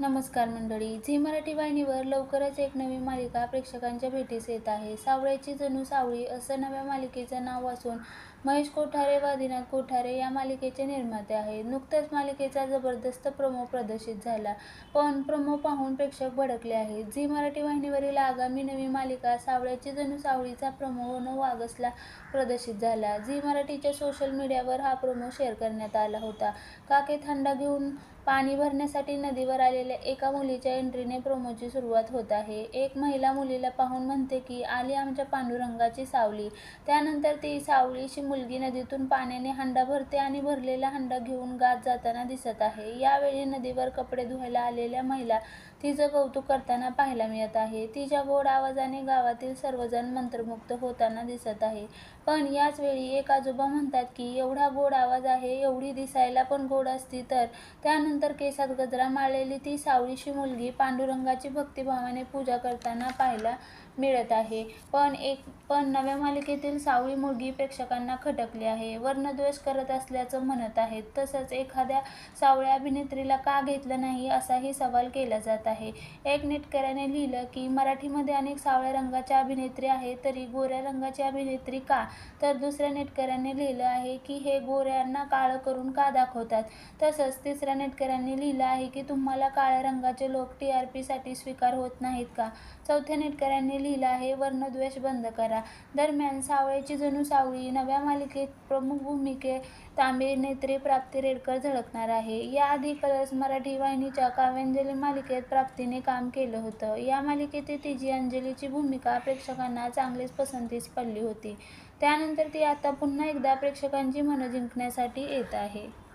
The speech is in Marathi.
नमस्कार मंडळी. झी मराठी वाहिनीवर लवकरच एक नवी मालिका प्रेक्षकांच्या भेटीस येत आहे. सावळ्याची जणू सावळी असं नव्या मालिकेचं नाव असून महेश कोठारे व आदिनाथ कोठारे या मालिकेचे निर्माते आहेत. नुकतंच मालिकेचा जबरदस्त प्रोमो प्रदर्शित झाला. पण प्रोमो पाहून प्रेक्षक भडकले आहेत. झी मराठी वाहिनीवरील आगामी नवी मालिका सावळ्याची जणू सावळीचा प्रोमो नऊ ऑगस्टला प्रदर्शित झाला. झी मराठीच्या सोशल मीडियावर हा प्रोमो शेअर करण्यात आला होता. काके थंडा घेऊन पाणी भरण्यासाठी नदीवर आलेल्या एका मुलीच्या एंट्रीने प्रोमोची सुरुवात होत आहे. एक महिला मुलीला पाहून म्हणते की आली आमच्या पांडुरंगाची सावली. त्यानंतर ती सावलीची मुलगी नदीतून पाण्याने हंडा भरते आणि भरलेला हंडा घेऊन गात जाताना दिसत आहे. यावेळी नदीवर कपडे धुवायला आलेल्या महिला तिचं कौतुक करताना पाहायला मिळत आहे. तिच्या गोड आवाजाने गावातील सर्वजण मंत्रमुग्ध होताना दिसत आहे. पण याच वेळी एक आजोबा म्हणतात की एवढा गोड आवाज आहे एवढी दिसायला पण गोड असती तर. त्यानंतर केसात गजरा माळलेली ती सावळीची मुलगी पांडुरंगाची भक्तिभावाने पूजा करताना पाहायला मिळत आहे. पण एक पण नव्या मालिकेतील सावळी मुलगी प्रेक्षकांना खटकली आहे. वर्णद्वेष करत असल्याचं म्हणत आहेत. तसंच एखाद्या सावळ्या अभिनेत्रीला का घेतलं नाही असाही सवाल केला जात आहे. एक नेटकऱ्याने लिहिलं की मराठीमध्ये अनेक सावळ्या रंगाच्या अभिनेत्री आहेत तरी गोऱ्या रंगाची अभिनेत्री का? तर दुसऱ्या नेटकऱ्याने लिहिलं आहे की हे गोऱ्यांना काळं करून का दाखवतात? तसंच तिसऱ्या नेटकऱ्यांनी लिहिलं आहे की तुम्हाला काळ्या रंगाचे लोक टी आर पीसाठी स्वीकार होत नाहीत का? चौथ्या नेटकऱ्यांनी लिहिलं आहे वर्णद्वेष बंद करा. दरम्यान सावळ्याची जणू सावळी नव्या मालिकेत प्रमुख भूमिके तांबे नेत्री प्राप्ती रेडकर झळकणार आहे. याआधी कलर्स मराठी वाहिनीच्या काव्यांजली मालिकेत प्राप्तीने काम केलं होतं. या मालिकेतील तिची अंजलीची भूमिका प्रेक्षकांना चांगलीच पसंतीस पडली होती. त्यानंतर ती आता पुन्हा एकदा प्रेक्षकांची मनं जिंकण्यासाठी येत आहे.